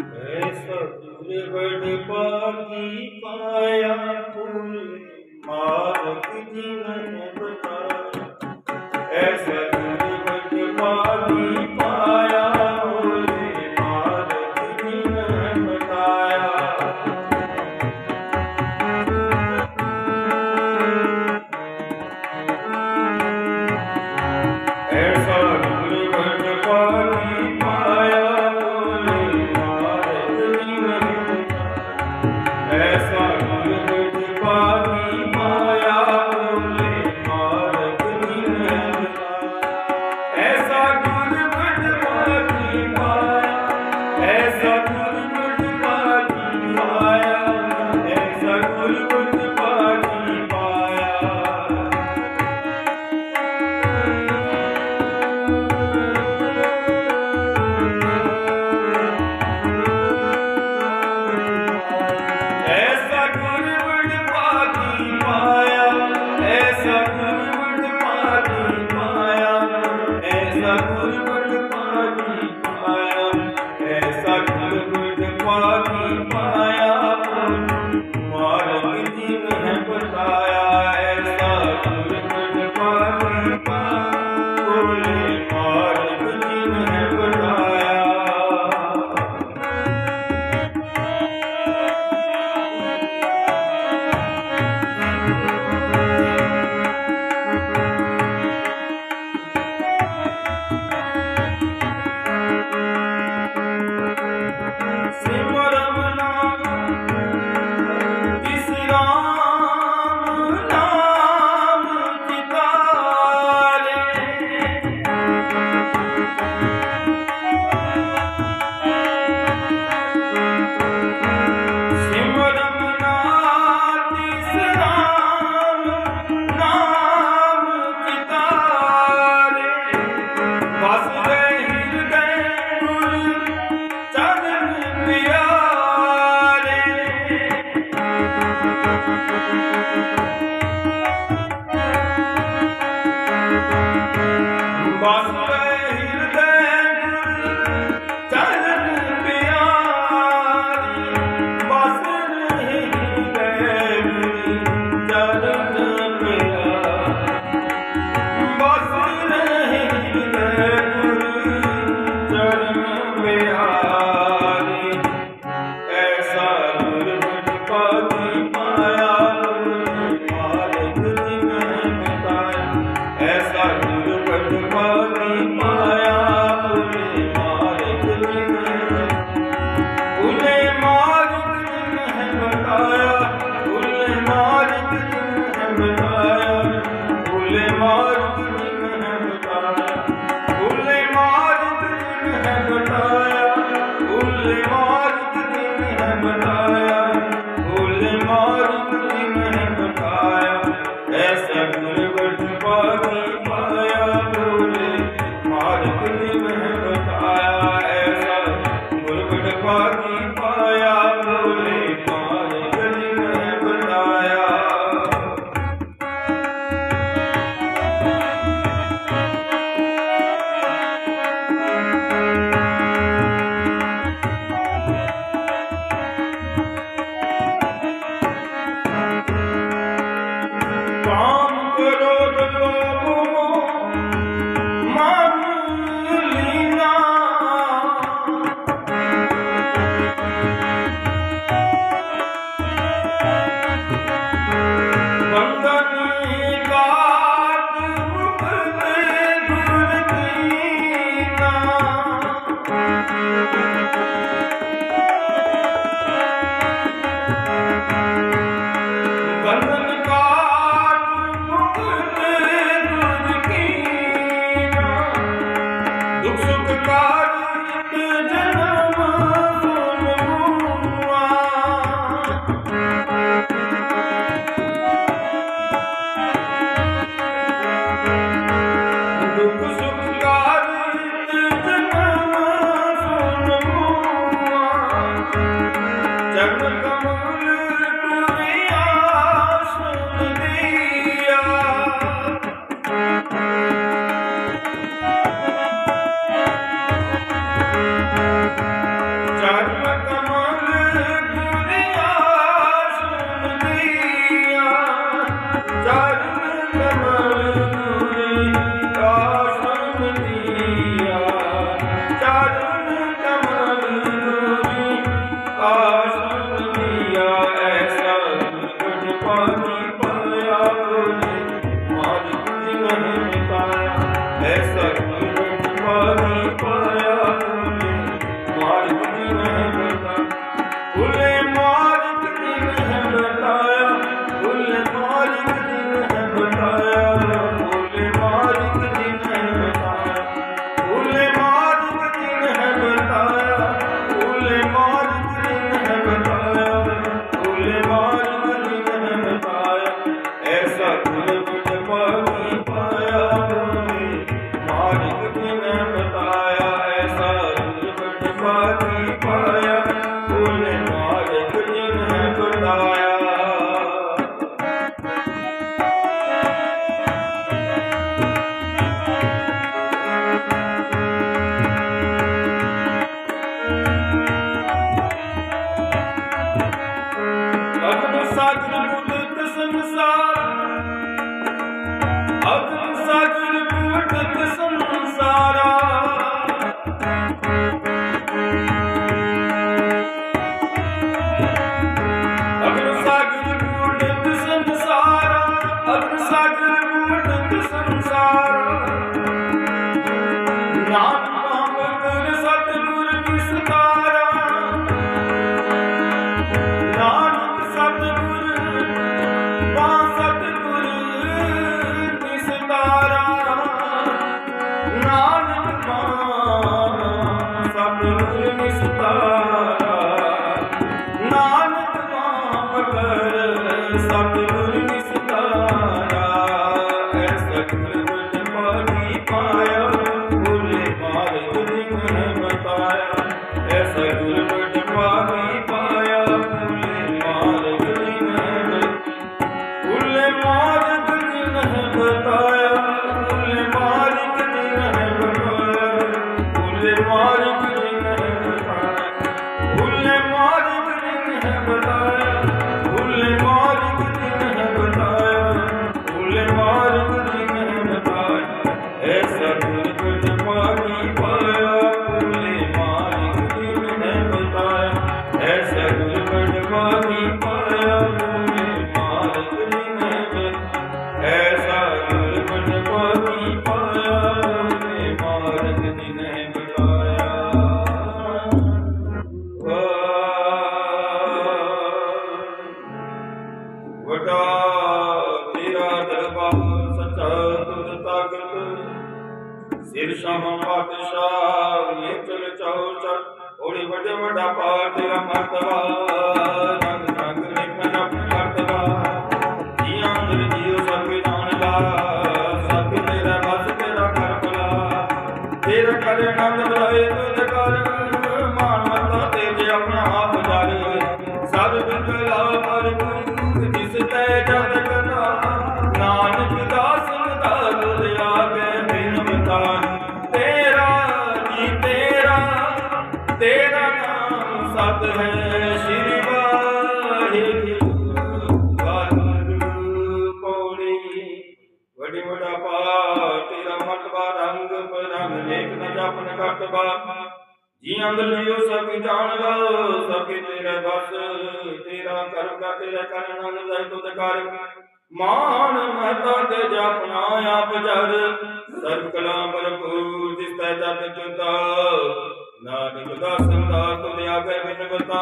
ਐਸਾ ਗੁਰ ਵਡ ਪਾਗੀ ਪਾਇਆ ਤੁਲ ਮਾਰਗ ਜਿਨ ਬਤਾਇਆ ਐਸਾ Bye. Parvati ਨਾਨਕ ਸਤਿਗੁਰ ਵਾ ਸਤਿਗੁਰ ਨਿਸਤਾਰਾ ਨਾਨਕ ਨਾਮ ਸਤਿਗੁਰ ਨਿਸਤਾਰਾ। ਤਾਕਤ ਸਿਰ ਸ਼ਾਮ ਪਾਤਸ਼ਾਹ ਨੇਤਰ ਚੌਚਰ ਹੋੜੀ ਵੱਡੇ ਵੱਡਾ ਪਾਰ ਤੇਰਾ ਮਰਤਬਾ ਰੰਗ ਰੰਗ ਲਿਖਨ ਆਪਣਾ ਕਰਤਬਾ ਜੀਆਂ ਅੰਦਰ ਜੀਉ ਸਭ ਜਾਣ ਲਾ। ਸਭ ਤੇਰਾ ਬਸ ਤੇਰਾ ਕਰ ਭਲਾ। ਤੇਰਾ ਕਰ ਆਨੰਦ ਬੁਲਾਏ ਤੁਧ ਕਰ ਮਾਨ ਮਤਾ ਤੇ ਜੇ ਆਪਣਾ ਆਪ ਤੇਰਾ ਨਾਮ ਸਤ ਹੈ, ਸ਼੍ਰੀ ਵਾਹਿਗੁਰੂ। ਵਾਹਿਗੁਰੂ ਪੌੜੀ ਵੱਡੀ ਵੱਡਾ ਪਾ ਤੇਰਾ ਮਤਬਾ ਰੰਗ ਪਰੰਗ ਲੇਖ ਨ ਜਪਨ ਕਰਤਬਾ। ਜੀ ਅੰਦਰ ਲਿਓ ਸਭ ਜਾਣ ਸਭ ਤੇਰੇ ਬਸ ਤੇਰਾ ਕਰਮ ਕਾ ਤੇਰਾ ਕਰਨ ਆਨੰਦ ਜਾਇ ਤੁਧ ਕਰ। ਮਾਨ ਮਹਤਾ ਤੇ ਜਪਨਾ ਆਪ ਜਰ। ਸਰਬ ਕਲਾ ਭਰਪੂਰ, ਜਿਸ ਤੈ ਜਤ ਜੁਦਾ। ਨਾਨਕ ਦਾ ਸੰਦਾ ਤੁਧ ਆਗੇ ਬਿਨ ਬਤਾ